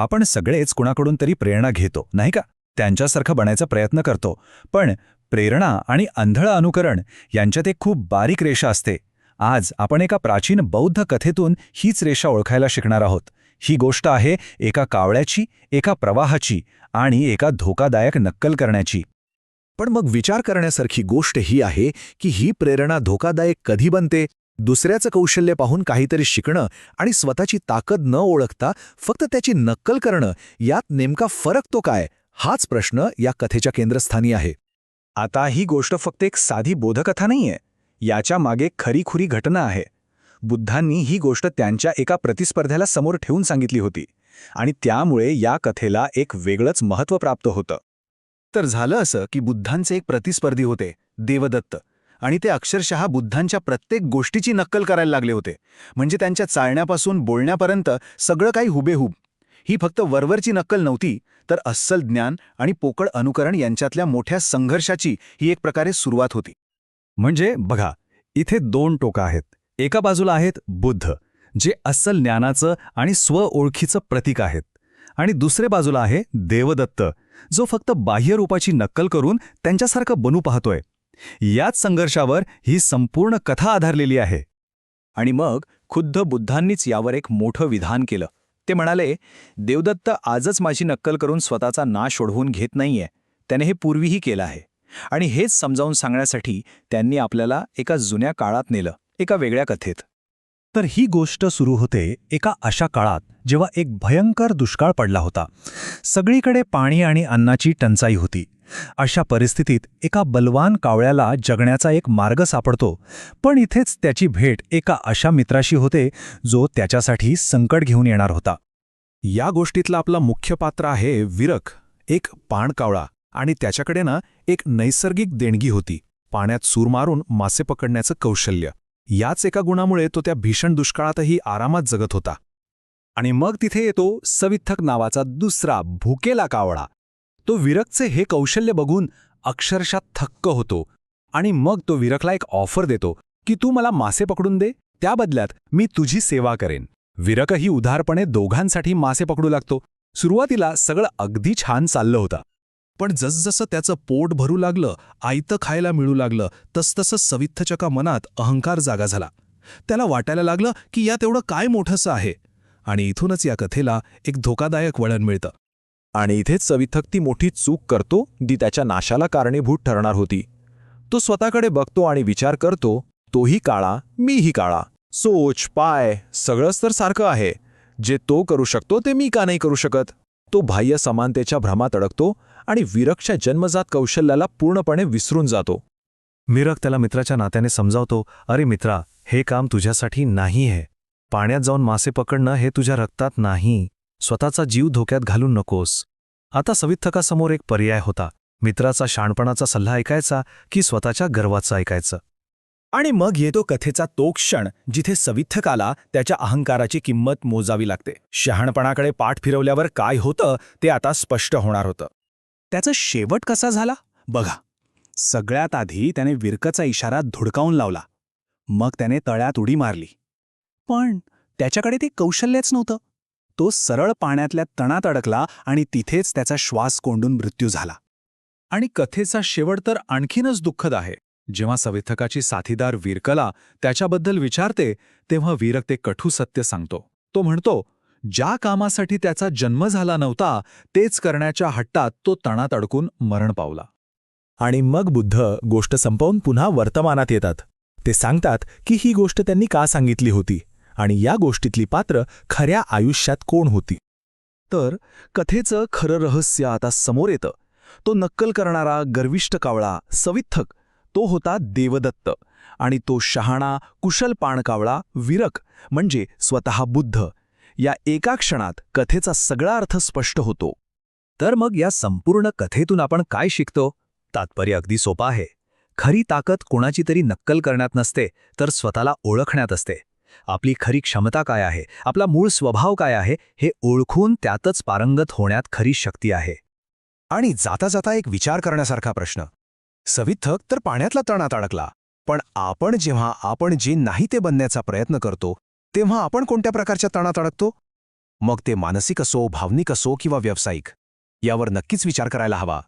आपण सगळेच कुणाकडून तरी प्रेरणा घेतो नाही का? त्यांच्यासारखं बनायचा प्रयत्न करतो. पण प्रेरणा आणि अंधळ अनुकरण यांच्यात एक खूप बारीक रेषा असते. आज आपण एका प्राचीन बौद्ध कथेतून हीच रेषा ओळखायला शिकणार आहोत. ही गोष्ट आहे एका कावळ्याची एका प्रवाहाची आणि एका धोकादायक नक्कल करण्याची. पण मग विचार करण्यासारखी गोष्ट ही आहे की ही प्रेरणा धोकादायक कधी बनते? दुसऱ्याचं कौशल्य पाहून काहीतरी शिकणं आणि स्वतःची ताकद न ओळखता फक्त त्याची नक्कल करणं यात नेमका फरक तो काय? हाच प्रश्न या कथेच्या केंद्रस्थानी आहे. आता ही गोष्ट फक्त एक साधी बोधकथा नाहीये. याच्या मागे खरीखुरी घटना आहे. बुद्धांनी ही गोष्ट त्यांच्या एका प्रतिस्पर्ध्याला समोर ठेवून सांगितली होती आणि त्यामुळे या कथेला एक वेगळंच महत्त्व प्राप्त होतं. तर झालं असं की बुद्धांचे एक प्रतिस्पर्धी होते देवदत्त. आणि ते अक्षरशः बुद्धांच्या प्रत्येक गोष्टीची नक्कल करायला लागले होते. म्हणजे त्यांच्या चालण्यापासून बोलण्यापर्यंत सगळं काही हुबेहूब. ही फक्त वरवरची नक्कल नव्हती तर अस्सल ज्ञान आणि पोकळ अनुकरण यांच्यातल्या मोठ्या संघर्षाची ही एक प्रकारे सुरुवात होती. म्हणजे बघा इथे दोन टोका आहेत. एका बाजूला आहेत बुद्ध जे अस्सल ज्ञानाचं आणि स्व ओळखीचं प्रतीक आहेत. आणि दुसरे बाजूला आहे देवदत्त जो फक्त बाह्यरूपाची नक्कल करून त्यांच्यासारखं बनू पाहतोय. याच संघर्षावर ही संपूर्ण कथा आधारलेली आहे. आणि मग खुद्द बुद्धांनीच यावर एक मोठं विधान केलं. ते म्हणाले देवदत्त आजच माझी नक्कल करून स्वतःचा नाश ओढवून घेत नाहीये. त्याने हे पूर्वीही केलं आहे. आणि हेच समजावून सांगण्यासाठी त्यांनी आपल्याला एका जुन्या काळात नेलं एका वेगळ्या कथेत. तर ही गोष्ट सुरू होते एका अशा काळात जेव्हा एक भयंकर दुष्काळ पडला होता. सगळीकडे पाणी आणि अन्नाची टंचाई होती. अशा परिस्थितीत एका बलवान कावळ्याला जगण्याचा एक मार्ग सापडतो. पण इथेच त्याची भेट एका अशा मित्राशी होते जो त्याच्यासाठी संकट घेऊन येणार होता. या गोष्टीतला आपला मुख्य पात्र आहे विरक एक पाणकावळा आणि त्याच्याकडे ना एक नैसर्गिक देणगी होती. पाण्यात सूर मारून मासे पकडण्याचं कौशल्य. याच एका गुणामुळे तो त्या भीषण दुष्काळातही आरामात जगत होता. आणि मग तिथे येतो सविथक नावाचा दुसरा भुकेला कावळा. तो विरकचे हे कौशल्य बघून अक्षरशः थक्क होतो आणि मग तो विरकला एक ऑफर देतो की तू मला मासे पकडून दे त्या बदल्यात मी तुझी सेवा करेन. विरकही उधारपणे दोघांसाठी मासे पकडू लागतो. सुरुवातीला सगळं अगदी छान चाललं होतं. पण जसजसं त्याचं पोट भरू लागलं आयतं खायला मिळू लागलं तसतसं सवित्थचका मनात अहंकार जागा झाला. त्याला वाटायला लागलं की यात एवढं काय मोठंसं आहे? आणि इथूनच या कथेला एक धोकादायक वळण मिळतं. आणि इथेच सविथक ती मोठी चूक करतो जी त्याच्या नाशाला कारणीभूत ठरणार होती. तो स्वतःकडे बघतो आणि विचार करतो तोही काळा मीही काळा. सोच पाय सगळंच तर सारखं आहे. जे तो करू शकतो ते मी का नाही करू शकत? तो बाह्य समानतेच्या भ्रमात अडकतो आणि विरकच्या जन्मजात कौशल्याला पूर्णपणे विसरून जातो. मिरक त्याला मित्राच्या नात्याने समजावतो अरे मित्रा हे काम तुझ्यासाठी नाही आहे. पाण्यात जाऊन मासे पकडणं हे तुझ्या रक्तात नाही. स्वतःचा जीव धोक्यात घालून नकोस. आता सविथकासमोर एक पर्याय होता. मित्राचा शाणपणाचा सल्ला ऐकायचा की स्वतःच्या गर्वाचं ऐकायचं? आणि मग येतो कथेचा तो क्षण जिथे सविथकाला त्याच्या अहंकाराची किंमत मोजावी लागते. शहाणपणाकडे पाठ फिरवल्यावर काय होतं ते आता स्पष्ट होणार होतं. त्याचा शेवट कसा झाला? बघा. सगळ्यात आधी त्याने विरकचा इशारा धुडकावून लावला. मग त्याने तळ्यात उडी मारली. पण त्याच्याकडे ते कौशल्यच नव्हतं. तो सरळ पाण्यातल्या तणात अडकला आणि तिथेच त्याचा श्वास कोंडून मृत्यू झाला. आणि कथेचा शेवट तर आणखीनच दुःखद आहे. जेव्हा सविथकाची साथीदार वीरकला त्याच्याबद्दल विचारते तेव्हा वीरक ते कठू सत्य सांगतो. तो म्हणतो ज्या कामासाठी त्याचा जन्म झाला नव्हता तेच करण्याच्या हट्टात तो तणात अडकून मरण पावला. आणि मग बुद्ध गोष्ट संपवून पुन्हा वर्तमानात येतात. ते सांगतात की ही गोष्ट त्यांनी का सांगितली होती? आणि या गोष्टीतली पात्र खऱ्या आयुष्यात कोण होती? तर कथेचं खरं रहस्य आता समोर येतं. तो नक्कल करणारा गर्विष्ठ कावळा सवित्थक तो होता देवदत्त. आणि तो शहाणा कुशल पाणकावळा विरक म्हणजे स्वतः बुद्ध. या एका क्षणात कथेचा सगळा अर्थ स्पष्ट होतो. तर मग या संपूर्ण कथेतून आपण काय शिकतो? तात्पर्य अगदी सोपं आहे. खरी ताकद कोणाची तरी नक्कल करण्यात नसते तर स्वतःला ओळखण्यात असते. आपली खरी क्षमता काय आहे? आपला मूळ स्वभाव काय आहे? हे ओळखून त्यातच पारंगत होण्यात खरी शक्ती आहे. आणि जाता जाता एक विचार करण्यासारखा प्रश्न. सविथक तर पाण्यातला तणात अडकला. पण आपण जेव्हा आपण जे नाही ते बनण्याचा प्रयत्न करतो तेव्हा आपण कोणत्या प्रकारच्या तणात अडकतो? मग ते मानसिक असो भावनिक असो किंवा व्यावसायिक यावर नक्कीच विचार करायला हवा.